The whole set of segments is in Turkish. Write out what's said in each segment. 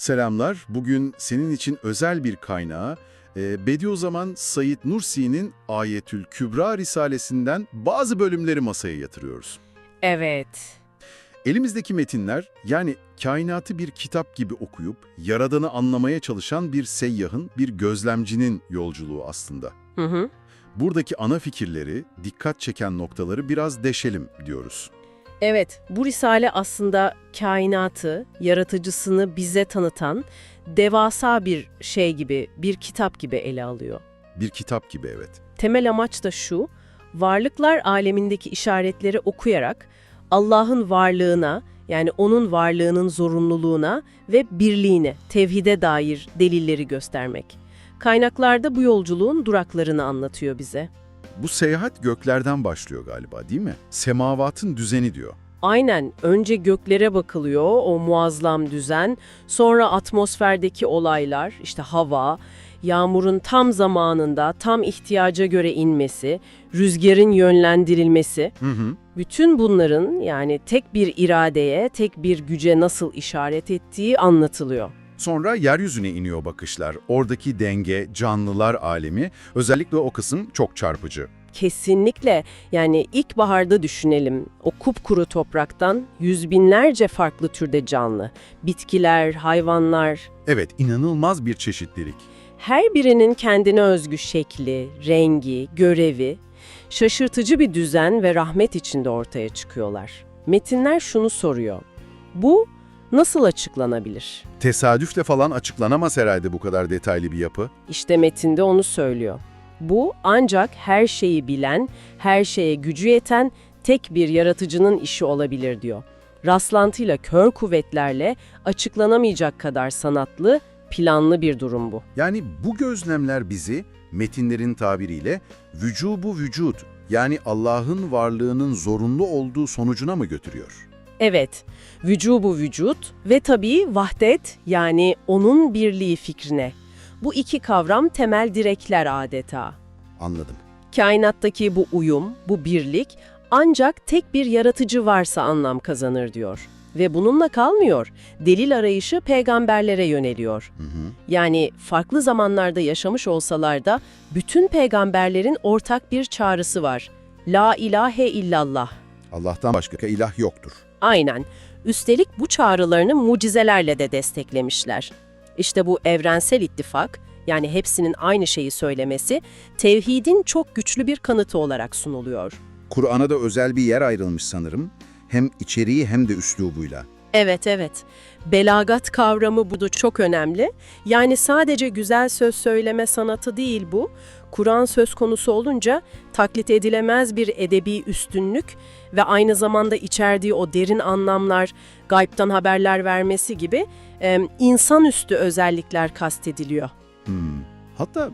Selamlar. Bugün senin için özel bir kaynağı e, Bediüzzaman Said Nursi'nin Ayetül Kübra Risalesinden bazı bölümleri masaya yatırıyoruz. Evet. Elimizdeki metinler yani kainatı bir kitap gibi okuyup yaradanı anlamaya çalışan bir seyyahın, bir gözlemcinin yolculuğu aslında. Hı hı. Buradaki ana fikirleri, dikkat çeken noktaları biraz deşelim diyoruz. Evet, bu risale aslında kainatı, yaratıcısını bize tanıtan devasa bir şey gibi, bir kitap gibi ele alıyor. Bir kitap gibi evet. Temel amaç da şu, varlıklar alemindeki işaretleri okuyarak Allah'ın varlığına, yani onun varlığının zorunluluğuna ve birliğine, tevhide dair delilleri göstermek. Kaynaklarda bu yolculuğun duraklarını anlatıyor bize. Bu seyahat göklerden başlıyor galiba değil mi? Semavatın düzeni diyor. Aynen önce göklere bakılıyor o muazzam düzen, sonra atmosferdeki olaylar, işte hava, yağmurun tam zamanında, tam ihtiyaca göre inmesi, rüzgarın yönlendirilmesi, Hı hı. bütün bunların yani tek bir iradeye, tek bir güce nasıl işaret ettiği anlatılıyor. Sonra yeryüzüne iniyor bakışlar. Oradaki denge, canlılar alemi, özellikle o kısım çok çarpıcı. Kesinlikle yani ilkbaharda düşünelim o kupkuru topraktan yüz binlerce farklı türde canlı, bitkiler, hayvanlar, Evet, inanılmaz bir çeşitlilik. Her birinin kendine özgü şekli, rengi, görevi, şaşırtıcı bir düzen ve rahmet içinde ortaya çıkıyorlar. Metinler şunu soruyor. Bu nasıl açıklanabilir? Tesadüfle falan açıklanamaz herhalde bu kadar detaylı bir yapı. İşte metinde onu söylüyor. Bu ancak her şeyi bilen, her şeye gücü yeten tek bir yaratıcının işi olabilir diyor. Rastlantıyla kör kuvvetlerle açıklanamayacak kadar sanatlı, planlı bir durum bu. Yani bu gözlemler bizi metinlerin tabiriyle vücubu vücut yani Allah'ın varlığının zorunlu olduğu sonucuna mı götürüyor? Evet, vücubu vücut ve tabii vahdet yani onun birliği fikrine. Bu iki kavram temel direkler adeta. Anladım. Kainattaki bu uyum, bu birlik ancak tek bir yaratıcı varsa anlam kazanır diyor. Ve bununla kalmıyor. Delil arayışı peygamberlere yöneliyor. Hı hı. Yani farklı zamanlarda yaşamış olsalar da bütün peygamberlerin ortak bir çağrısı var. La ilahe illallah. Allah'tan başka ilah yoktur. Aynen. Üstelik bu çağrılarını mucizelerle de desteklemişler. İşte bu evrensel ittifak, yani hepsinin aynı şeyi söylemesi, tevhidin çok güçlü bir kanıtı olarak sunuluyor. Kur'an'a da özel bir yer ayrılmış sanırım. Hem içeriği hem de üslubuyla. Evet, evet. Belagat kavramı burada çok önemli. Yani sadece güzel söz söyleme sanatı değil bu. Kur'an söz konusu olunca taklit edilemez bir edebi üstünlük ve aynı zamanda içerdiği o derin anlamlar, gaybtan haberler vermesi gibi e, insanüstü özellikler kastediliyor. Hmm. Hatta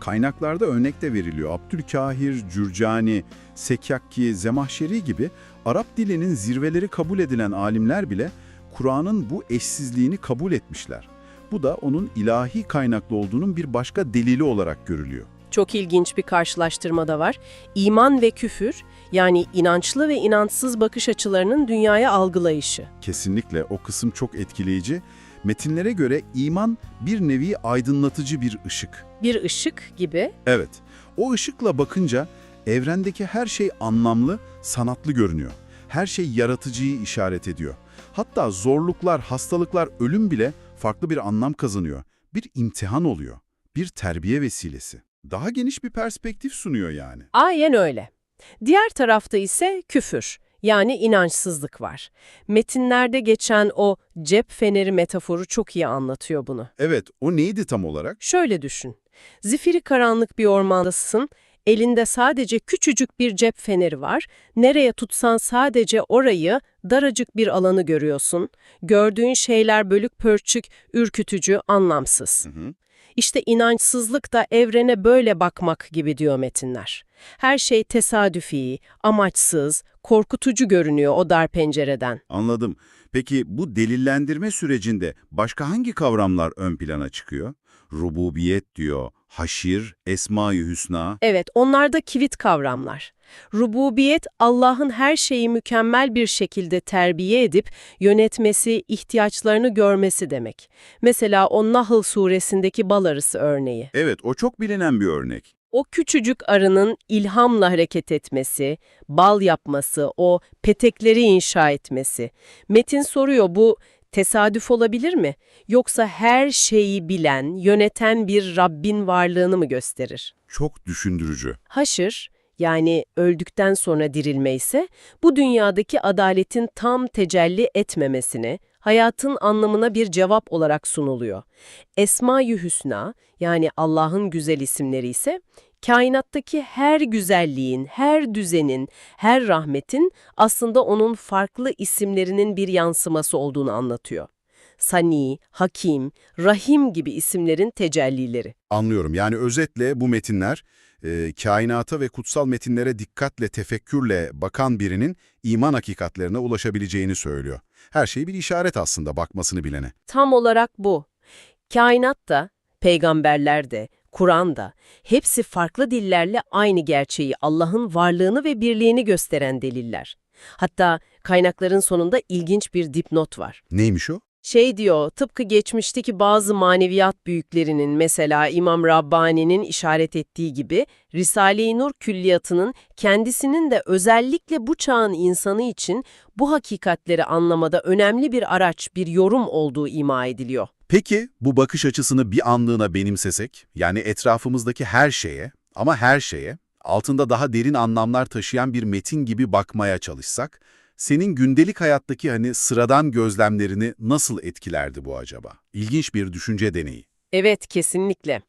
kaynaklarda örnek de veriliyor. Abdülkahir, Cürcani, Sekyakki, Zemahşeri gibi Arap dilinin zirveleri kabul edilen alimler bile Kur'an'ın bu eşsizliğini kabul etmişler. Bu da onun ilahi kaynaklı olduğunun bir başka delili olarak görülüyor. Çok ilginç bir karşılaştırma da var. İman ve küfür, yani inançlı ve inançsız bakış açılarının dünyaya algılayışı. Kesinlikle o kısım çok etkileyici. Metinlere göre iman bir nevi aydınlatıcı bir ışık. Bir ışık gibi Evet, o ışıkla bakınca evrendeki her şey anlamlı, sanatlı görünüyor. Her şey yaratıcıyı işaret ediyor. Hatta zorluklar, hastalıklar, ölüm bile farklı bir anlam kazanıyor. Bir imtihan oluyor. Bir terbiye vesilesi. Daha geniş bir perspektif sunuyor yani. Aynen öyle. Diğer tarafta ise küfür, yani inançsızlık var. Metinlerde geçen o cep feneri metaforu çok iyi anlatıyor bunu. Evet, o neydi tam olarak? Şöyle düşün. Zifiri karanlık bir ormandasın, elinde sadece küçücük bir cep feneri var. Nereye tutsan sadece orayı, daracık bir alanı görüyorsun. Gördüğün şeyler bölük pörçük, ürkütücü, anlamsız. Hı hı. İşte inançsızlık da evrene böyle bakmak gibi diyor metinler. Her şey tesadüfi, amaçsız, korkutucu görünüyor o dar pencereden. Anladım. Peki bu delillendirme sürecinde başka hangi kavramlar ön plana çıkıyor? Rububiyet diyor, haşir, esma-i hüsna. Evet, onlar da kilit kavramlar. Rububiyet, Allah'ın her şeyi mükemmel bir şekilde terbiye edip yönetmesi, ihtiyaçlarını görmesi demek. Mesela o Nahl suresindeki bal arısı örneği. Evet, o çok bilinen bir örnek. O küçücük arının ilhamla hareket etmesi, bal yapması, o petekleri inşa etmesi. Metin soruyor bu tesadüf olabilir mi? Yoksa her şeyi bilen, yöneten bir Rabbin varlığını mı gösterir? Çok düşündürücü. Haşır, yani öldükten sonra dirilme ise bu dünyadaki adaletin tam tecelli etmemesine, hayatın anlamına bir cevap olarak sunuluyor. Esma-i Hüsna, yani Allah'ın güzel isimleri ise, kainattaki her güzelliğin, her düzenin, her rahmetin aslında onun farklı isimlerinin bir yansıması olduğunu anlatıyor. Sani, Hakim, Rahim gibi isimlerin tecellileri. Anlıyorum. Yani özetle bu metinler e, kainata ve kutsal metinlere dikkatle, tefekkürle bakan birinin iman hakikatlerine ulaşabileceğini söylüyor. Her şey bir işaret aslında bakmasını bilene. Tam olarak bu. Kainat da, peygamberler de, Kur'an da hepsi farklı dillerle aynı gerçeği, Allah'ın varlığını ve birliğini gösteren deliller. Hatta kaynakların sonunda ilginç bir dipnot var. Neymiş o? Şey diyor, tıpkı geçmişteki bazı maneviyat büyüklerinin mesela İmam Rabbani'nin işaret ettiği gibi Risale-i Nur külliyatının kendisinin de özellikle bu çağın insanı için bu hakikatleri anlamada önemli bir araç, bir yorum olduğu ima ediliyor. Peki bu bakış açısını bir anlığına benimsesek, yani etrafımızdaki her şeye ama her şeye altında daha derin anlamlar taşıyan bir metin gibi bakmaya çalışsak, senin gündelik hayattaki hani sıradan gözlemlerini nasıl etkilerdi bu acaba? İlginç bir düşünce deneyi. Evet, kesinlikle.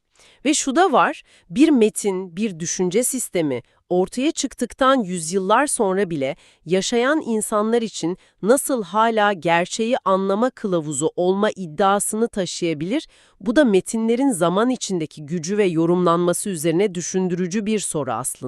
Ve şu da var, bir metin, bir düşünce sistemi ortaya çıktıktan yüzyıllar sonra bile yaşayan insanlar için nasıl hala gerçeği anlama kılavuzu olma iddiasını taşıyabilir, bu da metinlerin zaman içindeki gücü ve yorumlanması üzerine düşündürücü bir soru aslında.